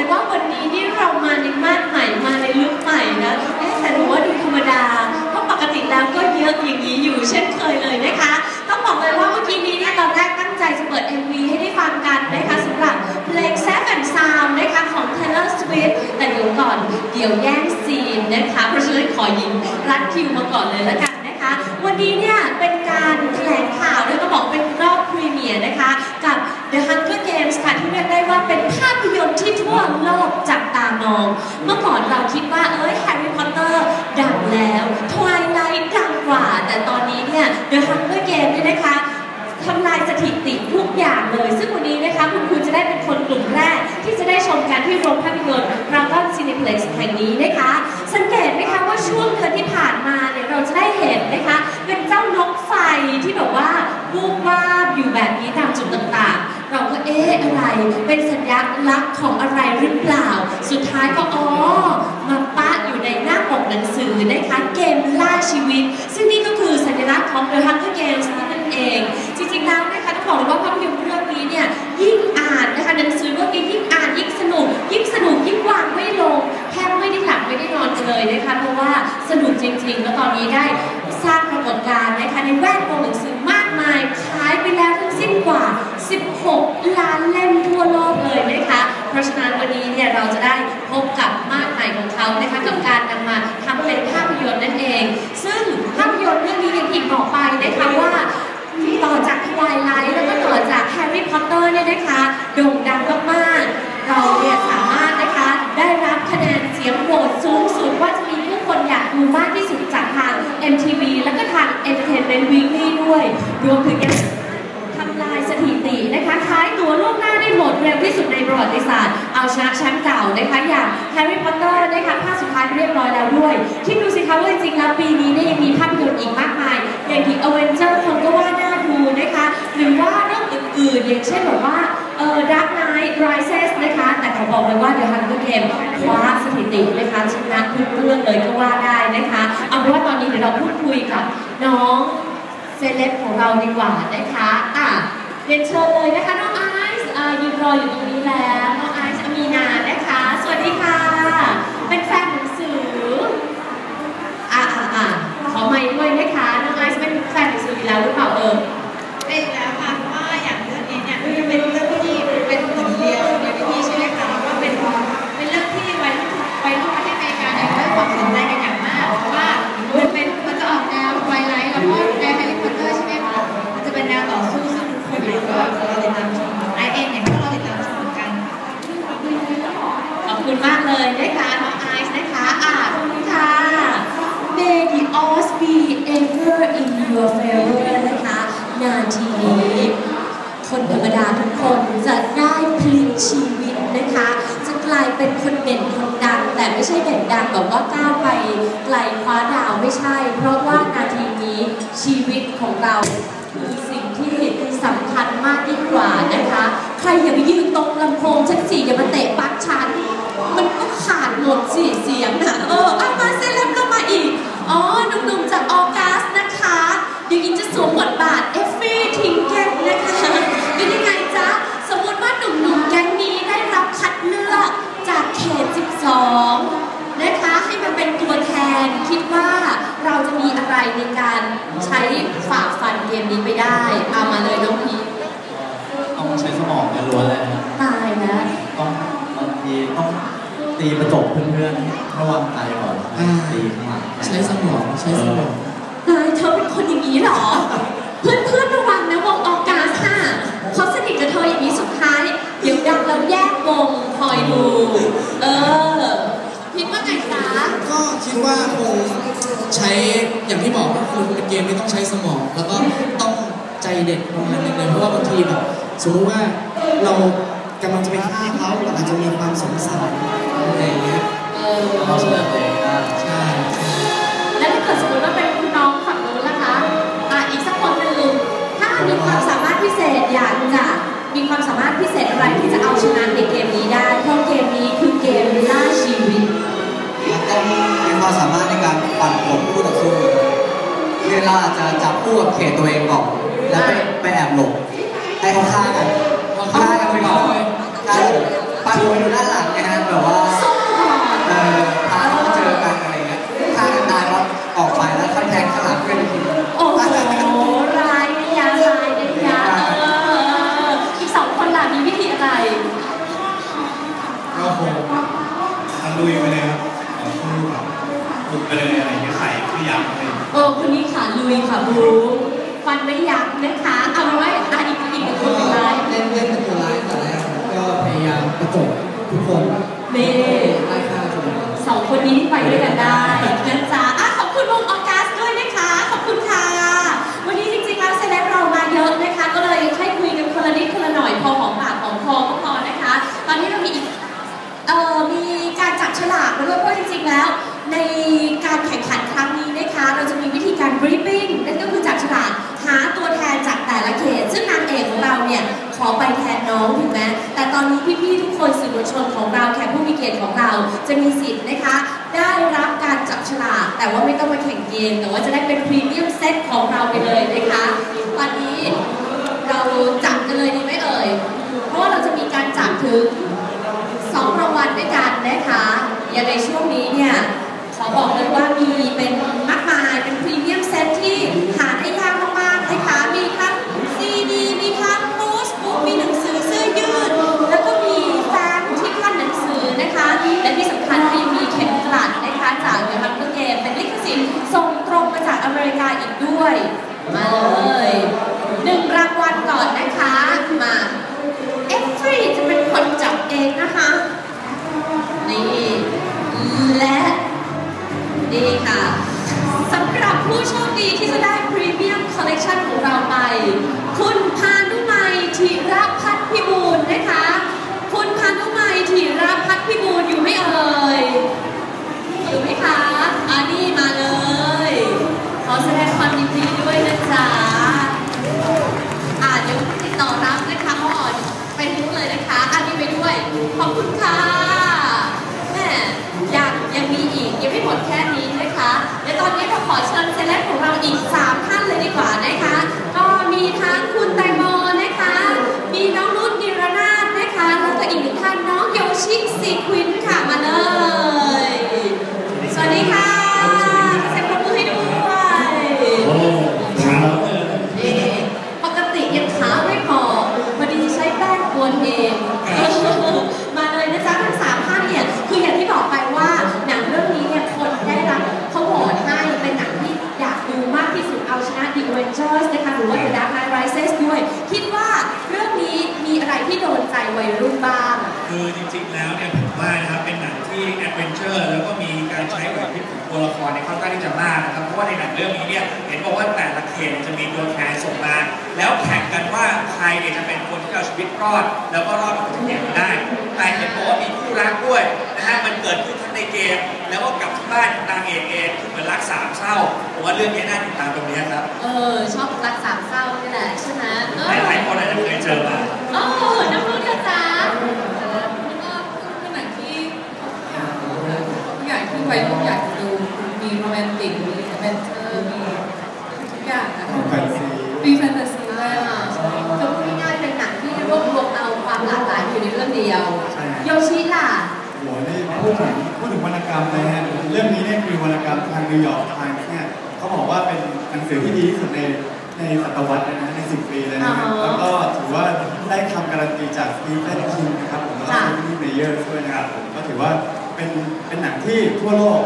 เลยว่าวันนี้นี่เรามาในมาดใหม่มาในลุคใหม่นะเอ๊ะแต่หนูว่าดูธรรมดาเพราะปกติแล้วก็เยอะอย่างนี้อยู่เช่นเคยเลยนะคะ ต้องบอกเลยว่าเมื่อกี้นี้เนี่ยตอนแรกตั้งใจจะเปิด MV ให้ได้ฟังกันนะคะสำหรับเพลง Seven Sound นะคะของ Taylor Swift แต่เดี๋ยวก่อนเดี๋ยวแย่งซีนนะคะเพราะฉะนั้นขอยิงรัดคิวมาก่อนเลยแล้วกันนะคะ วันนี้เนี่ยเป็น การแถลงข่าวแล้วก็บอกเป็นรอบพรีเมียร์นะคะ กับ The Hunger Games ค่ะที่เรียกได้ว่าเป็นภาพยนตร์ที่ทั่วโลกจับตามอง เมื่อก่อนเราคิดว่าเอ้ยแฮร์รี่พอตเตอร์ดังแล้วทวายไลท์ดังกว่า แต่ตอนนี้เนี่ย The Hunger Games เนี่ยนะคะทำลายสถิติทุกอย่างเลย ซึ่งวันนี้นะคะคุณครูจะได้เป็นคนกลุ่มแรก ที่จะได้ชมกันที่โรงภาพยนตร์รากอนซีนิเพล็กซ์แห่งนี้ เป็นสัญลักษณ์ของอะไรหรือเปล่า สุดท้ายก็อ๋อมาปะอยู่ในหน้าปกหนังสือนะคะเกมล่าชีวิต ซึ่งนี่ก็คือสัญลักษณ์ของ The Hunger Games นั่นเอง จริงๆแล้วนะคะต้องบอกเลยว่าภาพยนตร์เรื่องนี้เนี่ยยิ่งอ่านนะคะหนังสือเรื่องนี้ยิ่งอ่านยิ่งสนุก ยิ่งสนุกยิ่งวางไม่ลงแทบไม่ได้หลับไม่ได้นอนกันเลยนะคะเพราะว่าสนุกจริงๆ แล้วตอนนี้ได้สร้างปรากฏการณ์นะคะในแวดวงหนังสือมากมายขายไปแล้วทั้งสิ้นกว่า 16 ล้านเล่มทั่วโลกเลยนะคะ เพราะฉะนั้นวันนี้เนี่ยเราจะได้พบกับมากมายของเขานะคะกับการนำมาทำเป็นภาพยนตร์นั่นเอง ซึ่งภาพยนตร์เรื่องนี้อย่างที่บอกไปนะคะว่าต่อจากทวายไลท์แล้วก็ต่อจากแฮร์รี่พอตเตอร์เนี่ยนะคะโด่งดังมากๆ เราเนี่ยสามารถนะคะได้รับคะแนนเสียงโหวตสูงสุดว่าจะมีผู้คนอยากดูมากที่สุดจากทาง MTV แล้วก็ทาง Entertainment Weekly ด้วยรวมถึงยังทำลายสถิตินะคะ ขายตั๋วล่วงหน้าได้หมดเร็วที่สุดในประวัติศาสตร์ เอาชนะแชมป์เก่านะคะอย่างแฮร์รี่พอตเตอร์นะคะภาคสุดท้ายเรียบร้อยแล้วด้วย คิดดูสิคะว่าจริงๆแล้วปีนี้เนี่ยยังมีภาพยนตร์อีกมากมาย อย่างที่ Avenger คนก็ว่าน่าดูนะคะ หรือว่าเรื่องอื่นๆ อย่างเช่นแบบว่าเออ Dark Knight Rises นะคะ แต่ขอบอกเลยว่า The Hunger Games คว้าสถิตินะคะชนะทุกเรื่องเลยก็ว่าได้นะคะ เอาเป็นว่าตอนนี้เดี๋ยวเราพูดคุยกับน้องเซเลบของเราดีกว่านะคะอะ เรียนเชิญเลยนะคะน้องไอซ์ยืนรออยู่ตรงนี้แล้ว เป็นคนเด่นคนดัง แต่ไม่ใช่เด่นดังแบบว่าก้าวไปไกลคว้าดาวไม่ใช่ เพราะว่านาทีนี้ชีวิตของเราคือสิ่งที่สำคัญมากยิ่งกว่านะคะ ใครอย่าไปยืนตรงลำโพงชั้นสี่อย่ามาเตะปักฉันมันก็ขาดหมดสิเสียงนะเอออามาเซเลบก็มาอีก อ๋อหนุ่มๆจากออกัสนะคะเดี๋ยวอินจะสวมบทบาทเอฟฟี่ทิงเกน 2นะคะให้มันเป็นตัวแทนคิดว่าเราจะมีอะไรในการใช้ฝ่าฟันเกมนี้ไปได้ เอามาเลยน้องพีต้องใช้สมองกันล้วนเลยนะตายนะต้องบางทีต้องตีประจบเพื่อนๆระวังตายก่อนตีข้างหลังใช้สมองใช้สมองตายเธอเป็นคนอย่างนี้หรอ เพื่อนๆระวังนะวงออกกาค่ะเขาสนิทกับเธออย่างนี้สุดท้ายเดี๋ยวดังแล้แยกวงพอ เออพิดว่าไงจ๊ะก็คิดว่าคงใช้อย่างที่บอกก็คือเป็นเกมที่ต้องใช้สมอง แล้วก็ต้องใจเด็ดประมาณนึงเลยเพราะว่าบางทีแบบสมมติว่าเรากำลังจะไปฆ่าเขาเราอาจจะมีความสงสัยอะไรอย่างเงี้ยเออเราเชื่อตัวเองได้ใช่ใช่แล้วถ้าเกิดสมมติว่าเป็นคุณน้องฝั่งนู้นล่ะคะอะอีกสักคนหนึ่งถ้ามีความสามารถพิเศษอยากจะมีความสามารถพิเศษอะไรที่จะเอาชนะในเกมนี้ มันต้องมีความสามารถในการปั่นป่วนคู่ต่อสู้คือเราอาจจะจับคู่กับเขตตัวเองก่อนแล้วไปไปแอบหลบให้เขาฆ่ากันฆ่ากันไปก่อนฆ่ากันไปปันผมอยู่ด้านหลังนะฮะแบบว่าส้มก่อนเออพาเขามาเจอกันอะไรเงี้ยถ้ากันนานแล้วออกไปแล้วค่อยแทงข้างหลังเพื่อนอีกทีโอ้โหร้ายนะยาร้ายนะยาเอออีกสองคนล่ะมีวิธีอะไรก็คงทำลุยไปเลยครับเอาสู้แบบ บุกไปเลยอะไรอย่างเงี้ยใส่ไม่ยั้งเลย เออคนนี้ขาลุยค่ะบูฟันไม่ยักนะคะเอาเป็นว่าอะอีกอีกหนึ่งคนเป็นไรเล่นเล่นเป็นตัวร้ายแต่แรกครับก็พยายามประจบทุกคนนี่ไล่ฆ่าทุกคนสองคนนี้ที่ไปด้วยกันได้นะจ๊ะอะขอบคุณวงออกัสด้วยนะคะ ขอบคุณค่ะ วันนี้จริงๆแล้วเซเลบเรามาเยอะนะคะ ก็เลยให้คุยกันคนละนิดคนละหน่อยพอหอมปากหอมคอก็พอนะคะ ตอนนี้เรามีอีกเอ่อมีการจับฉลากมาด้วยเพราะจริงๆแล้ว ในการแข่งขันครั้งนี้นะคะ เราจะมีวิธีการ briefing นั่นก็คือจับฉลากหาตัวแทนจากแต่ละเขต ซึ่งนางเอกของเราเนี่ยขอไปแทนน้องถูกไหมแต่ตอนนี้พี่ๆทุกคนสื่อมวลชนของเราแขกผู้มีเกียรติของเราจะมีสิทธิ์นะคะ ได้รับการจับฉลากแต่ว่าไม่ต้องมาแข่งเกมแต่ว่าจะได้เป็นพรีเมียมเซตของเราไปเลยนะคะตอนนี้เราจับกันเลยดีไหมเอ่ยเพราะว่าเราจะมีการจับถึงสองรางวัลด้วยกันนะคะอย่างในช่วงนี้เนี่ย ขอบอกเลยว่ามีเป็นมากมายเป็นพรีเมียมเซตที่หาได้ยากมากๆนะคะมีทั้งซีดีมีทั้งโน้ตบุ๊กมีหนังสือเสื้อยืด แล้วก็มีแฟ้มที่ขั้นหนังสือนะคะ และที่สำคัญก็ยังมีเข็มกลัดนะคะจากเดอะฮังเกอร์เกมเป็นลิขสิทธิ์ส่งตรงมาจากอเมริกาอีกด้วย มาเลยหนึ่งรางวัลก่อนนะคะมา เอฟฟรีจะเป็นคนจับเองนะคะ นี่ และนี่ค่ะสำหรับผู้โชคดีที่จะได้พรีเมียมคอลเลกชันของเราไป คุณพานุไมยธีรพัฒน์พิบูลนะคะ คุณพานุไมยธีรพัฒน์พิบูลอยู่ไหมเอ่ย อยู่ไหมคะอันนี้มาเลย ขอแสดงความยินดีด้วยนะจ๊ะ อ่าเดี๋ยวติดต่อรับนะคะพ่ออ่อนไปนู้นเลยนะคะอันนี้ไปด้วย ขอบคุณค่ะแม่ยังยังมีอีกยังไม่หมดแค่นี้นะคะเดี๋ยวตอนนี้เราขอเชิญเซเลบของเราอีก 3 ท่านเลยดีกว่านะคะ ก็มีทั้งคุณแตงโมนะคะ มีน้องนุ่นนิรนาถนะคะ แล้วก็อีกหนึ่งท่านน้องโยชิซีควินค่ะมาเลย สวัสดีค่ะเซ็นปรบมือให้ด้วย โอ้ขาวเลย นี่ปกติยังขาวไม่พอพอดีใช้แป้งกวนเองเออมาเลยนะจ๊ะทั้งสามท่านเนี่ยคืออย่างที่บอกไปว่าหนังเรื่องนี้เนี่ยคนได้รับเขาโหวตให้เป็นหนังที่อยากดูมากที่สุดเอาชนะ The Avengers นะคะหรือว่า The Dark Knight Rises ด้วย คิดว่าเรื่องนี้มีอะไรที่โดนใจวัยรุ่นบ้าง คือจริงๆ แล้วเนี่ยผมว่านะครับเป็นหนังที่แอดเวนเจอร์แล้วก็มีการใช้ไหวพริบของ ตัวละครในยค่อนข้างที่จะมากนะครับ เพราะว่าในหนังเรื่องนี้เนี่ยเห็นบอกว่าแต่ละเขตจะมีตัวแทนส่งมา แล้วแข่งกันว่าใครเนี่ยจะเป็นคนที่เอาชีวิตรอด แล้วก็รอดมาถึงเกมได้ แต่เห็นบอกว่ามีคู่รักด้วยนะฮะมันเกิดขึ้นทั้งในเกม แล้วก็กลับที่บ้านนางเอกเองคือเหมือนรักสามเศร้าผมว่าเรื่องนี้น่าติดตามตรงนี้ครับเออชอบรักสามเศร้านี่แหละใช่ไหมเออหลายๆคนอาจจะเคยเจอมาเออน้ำรุ่นนะจ๊ะมันก็เป็นหนังที่ทุกอย่างที่วัยรุ่นอยากจะดูมีโรแม นติกมีแอดเวนเจอร์มีทุกอย่างนะคะมีแฟนตาซีด้วยอ่าค่ะคือพูดง่ายๆเป็นหนังที่รวบรวมเอาความหลากหลายอยู่ในเรื่องเดียวใช่โยชิล่ะโหนี่พูดถึงพูดถึงวรรณกรรมนะฮะเรื่องนี้เนี่ยคือวรรณกรรมทางนิวยอร์กไทมส์เนี่ยเขาบอกว่าเป็นหนังสือที่ดีที่สุดในในศตวรรษเลยนะในสิบปีเลยนะฮะอ๋อแล้วก็ถือว่าได้คำการันตีจากสตีเฟนคิงนะครับผมแล้วก็ค่ะสตีเฟนเมเยอร์ด้วยนะครับผมก็ถือว่าเป็นเป็นหนังที่ทั่วโลก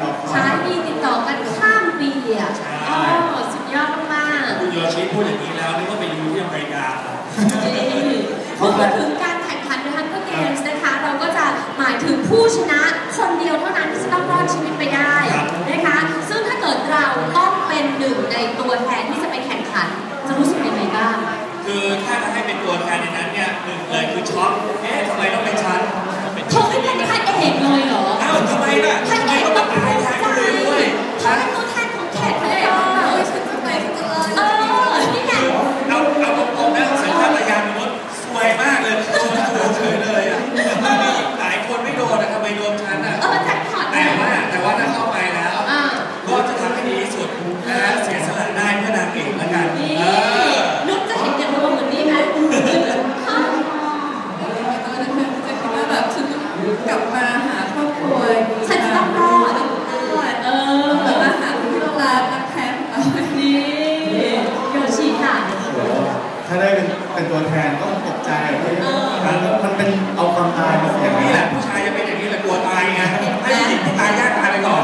ให้การรอคอยใช้ดีติดต่อกันข้ามปีอะใช่อ๋อสุดยอดมากคุณโยชิพูดอย่างนี้แล้วนึกว่าไปดูที่อเมริกา ๆนี่พูดถึงการแข่งขันในฮันเกอร์เกมส์นะคะ เราก็จะหมายถึงผู้ชนะคนเดียวเท่านั้นที่จะต้องรอดชีวิตไปได้นะคะ ซึ่งถ้าเกิดเราต้องเป็นหนึ่งในตัวแทนที่จะไปแข่งขัน จะรู้สึกยังไงบ้าง คือถ้าจะให้เป็นตัวแทนในนั้นเนี่ยหนึ่งเลยคือช็อกเอ๊ะทำไมต้องเป็นฉันเธอไม่เป็นพระเอกเลยเหรออ้าวทำไมล่ะพระทำไมเอกต้อง ถ้าได้เป็นเป็นตัวแทนก็ตกใจที่มันมันเป็นเอาความตายมาเสี่ยงนี่แหละผู้ชายจะเป็นอย่างนี้แหละกลัวตายไงให้ผู้หญิงตายยากตายไปก่อน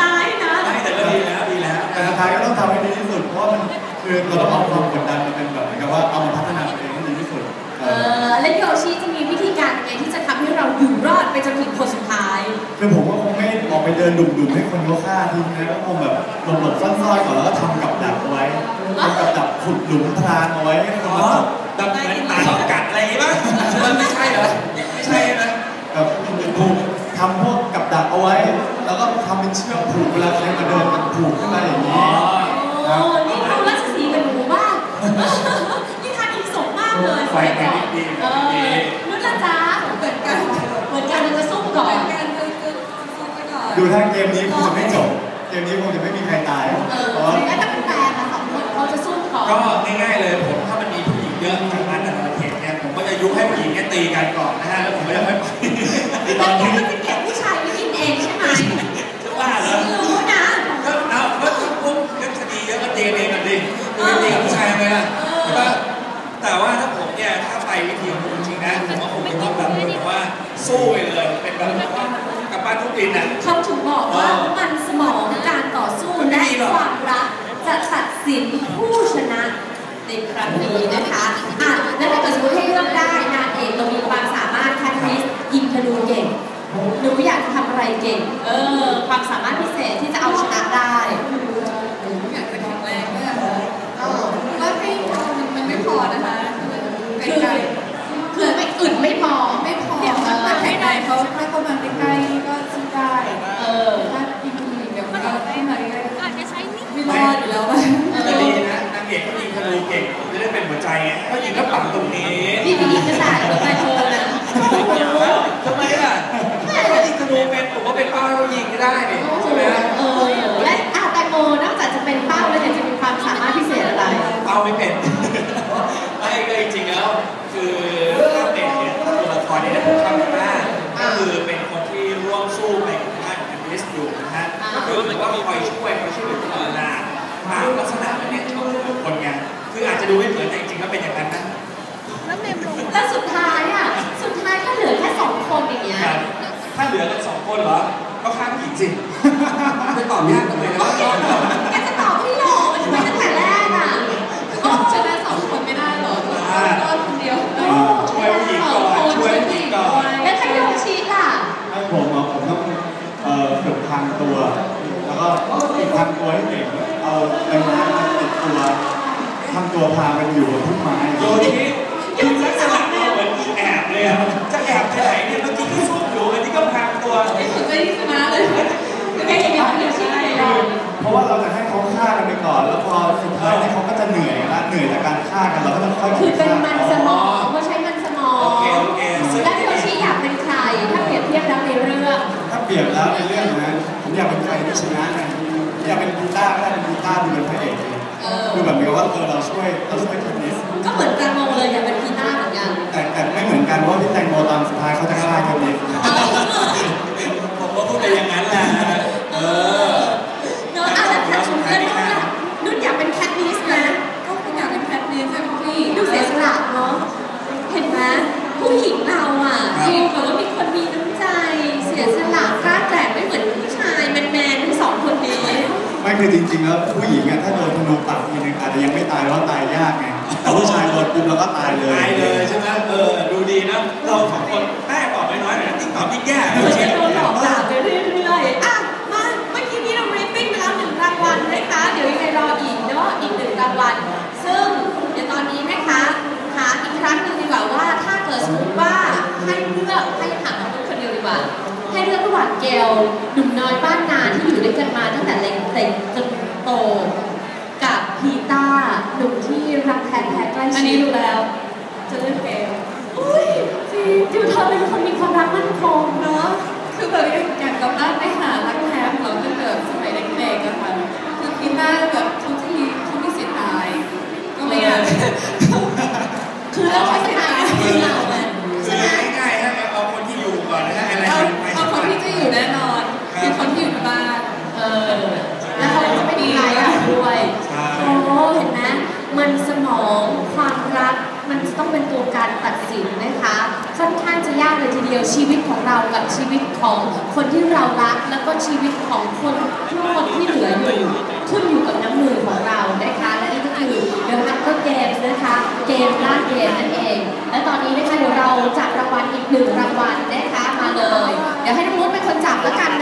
ตายนะตายแต่ก็ดีแล้วดีแล้วแต่สุดท้ายก็ต้องทำให้ดีที่สุดเพราะมันคือเราต้องเอาความกดดันมาเป็นแบบเหมือนกับว่าเอามาพัฒนาตัวเองให้ดีที่สุดเออแล้วพี่โอชีจะมีวิธีการยังไงที่จะทำให้เราอยู่รอดไปจนถึงคนสุดท้ายคือผมก็คงไม่ออกไปเดินดุ่มๆให้คนเขาฆ่าทิ้งนะก็คงแบบหลบๆซ่อนๆก่อนแล้วก็ทำกั ขุดหลุมพรางเอาไว้ให้คนอ๋อมาตกแบบเหมือนตายกัดอะไรอย่างงี้ป่ะมันไม่ใช่เหรอไม่ใช่ใช่ไหมแบบผูกทำพวกกับดักเอาไว้ แล้วก็ทำเป็นเชือกผูกเวลาใครมาเดินมันผูกขึ้นมาอย่างนี้โอ้นี่ครูราชสีห์กับหนูบ้างนี่ทานอีกสมมากเลยไฟแรงดีเออนุ่นละจ๊ะเหมือนกันเหมือนกันเราจะสู้ก่อนดูถ้าเกมนี้คงจะไม่จบ เกมนี้คงจะไม่มีใครตายเออเพราะ ตีกันก่อนนะฮะแล้วผมก็จะค่อยไปแล้วแกก็จะเก็บผู้ชายไว้กินเองใช่ไหมว่าเหรอรู้นะก็เอาก็พวกเรื่องคดีเยอะก็ตีกันเองกันดิไม่ตีกับผู้ชายไหมล่ะใช่ปะแต่ว่าถ้าผมเนี่ยถ้าไปวิธีของผมจริงๆนะผมว่าผมจะต้องแบบเหมือนว่าสู้ไปเลยเป็นแบบว่ากลับบ้านทุกดินอะเขาถึงบอกว่ามันสมองการต่อสู้และความรักจะตัดสินผู้ชนะในครั้งนี้นะคะ เก่ง เออ ความสามารถพิเศษที่จะเอาชนะได้อยากจะแข็งแรงก็เออว่าให้มันมันไม่พอนะคะไกลๆคือไม่อึดไม่พอไม่พอถ้าให้นายเขาถ้าเขามาใกล้ๆก็สู้ได้ เออ ถ้าอีกทีเดี๋ยวมันก็ให้มาใกล้อาจจะใช้นิดๆไม่รอดอยู่แล้วอะแต่ดีนะนางเอกเขายิงธนูเก่งผมจะได้เป็นหัวใจไงเขายิงก็ปักตรงนี้พี่ไปยิงกระต่ายกับแฟนโชว์นะทำไมล่ะเขายิงธ นูเป็นผมว่าเป็นเป้าเรายิงก็ได้นี่ใช่ไหมเออและอะแตงโมนอกจากจะเป็นเป้าแล้วยังจะมีความสามารถพิเศษอะไร เป้าไม่เป็น ไม่ก็จริงๆแล้ว คือถ้าเป็นเนี่ยถ้าตัวละครเนี่ยผมชอบมากก็คือเป็นคนที่ร่วมสู้ไปกับทางแอนดิสอยู่นะฮะก็คือเหมือนว่าคอยช่วยคอยช่วยเหลือตลอดเวลาตามลักษณะนั้นเนี่ยชอบทุกคนไงคืออาจจะดูไม่เหมือนแต่จริงๆแล้วเป็นอย่างนั้นนะแล้วเมมลงแล้วสุดท้ายอะสุดท้ายก็เหลือแค่สองคนอย่างเงี้ยครับ ถ้าเหลือกันสองคนเหรอ ก็ฆ่าผู้หญิงสิจะตอบยากจังเลยนะว่าแกจะตอบให้หลอกมันทำไมตั้งแต่แรกอะก็ชนะสองคนไม่ได้หรอกรอดคนเดียวโอ้ช่วยผู้หญิงก่อนช่วยผู้หญิงก่อนแล้วถ้าโยชิล่ะให้ผมอะผมต้องเอ่อฝึกทางตัว แล้วก็ฝึกทางตัวให้เก่งเอาใบไม้มาติดตัวทำตัวพามันอยู่บนพุ่มไม้โยชิ ตัวไม่ถึงจะชนะเลยแกยังยอยชิไม่เพราะว่าเราจะให้เขาฆ่ากันไปก่อน แล้วพอสุดท้ายเนี่ยเขาก็จะเหนื่อยละเหนื่อยจากการฆ่ากันเราก็ต้องค่อยๆคือเป็นมันสมองเขาใช้มันสมองโอเคโอเคแล้วโยชิอยากเป็นใครถ้าเปรียบเทียบแล้วในเรื่อง ถ้าเปรียบแล้วในเรื่องนะผมอยากเป็นใครที่ชนะไงผมอยากเป็นกีตาร์ก็ได้เป็นกีตาร์ดูเป็นพระเอกเลยคือแบบมือนกับว่าเออเราช่วยเราช่วยเทนนิสก็เหมือนแตงโมเลยอยากเป็นพีต้าเหมือนกันแต่แต่ไม่เหมือนกันเพราะว่าพี่แตงโมตอนสุดท้ายเขาจะฆ่าเทนนิส ไปอย่างนั้นแหละเออเนอะอะแล้วแล้วนุ่นล่ะนุ่นอยากเป็นแคทนิสนะก็คุณอยากเป็นแพทนี้ใช่ไหมพี่ดูเสียสละเนาะเห็นไหมผู้หญิงเราอะครับจริงแต่ว่ามีคนมีน้ำใจ เสียสละกล้าแกร่งไม่เหมือนผู้ชายแมนๆทั้งสองคนนี้ไม่คือจริงๆแล้วผู้หญิงอะถ้าโดนธนูปักทีนึงอาจจะยังไม่ตายเพราะตายยากไงแต่ผู้ชายโดนปุ๊บแล้วก็ตายเลยตายเลยใช่ไหมเออดูดีนะเราสองคนแม่ตอบน้อยๆหน่อยนะติ๊กตอบยิ่งแย่เหมือนจะโดนหลอก อีกหนึ่งรางวัลซึ่งเดี๋ยวตอนนี้นะคะหาอีกครั้งหนึ่งดีกว่าว่า ถ้าเกิดสมมติว่าให้เลือกให้ถามน้องนุ่นคนเดียวดีกว่า ให้เลือกระหว่างเกลหนุ่มน้อยบ้านนาที่อยู่ด้วยกันมาตั้งแต่เล็กๆจนโตกับพีต้าหนุ่มที่รักแท้แท้ใกล้ชิดอันนี้รู้แล้ว จะเล่นเกมอุ้ยจริงดูเธอเป็นคนมีความรักมั่นคงเนาะคือแบบอยากกลับบ้านไปหารักแท้ของเราตั้งแต่สมัยเด็กๆอะค่ะคือคิดว่าแบบ คือเราพัฒนาคือเราอะคืใช่ไหมง่ายๆฮะเอาคนที่อยู่ก่อนนะอะไรเอาเอาคนที่จะอยู่แน่นอนคือคนที่อยู่ในบ้านเออแล้วเขาจะไม่มีใครอะด้วยโอ้เห็นไหมมันสมองความรักมันจะต้องเป็นตัวการตัดสินนะคะค่อนข้างจะยากเลยทีเดียวชีวิตของเรากับชีวิตของคนที่เรารัก แล้วก็ชีวิตของคนทุกคนที่เหลืออยู่ขึ้นอยู่กับน้ำมือของเรานะคะ และนี่ก็คือ The Hunger Games นะคะ เกมล่าเกมนั่นเอง และตอนนี้นะคะเดี๋ยวเราจับรางวัลอีกหนึ่งรางวัลนะคะมาเลย เดี๋ยวให้น้องนุชเป็นคนจับแล้วกัน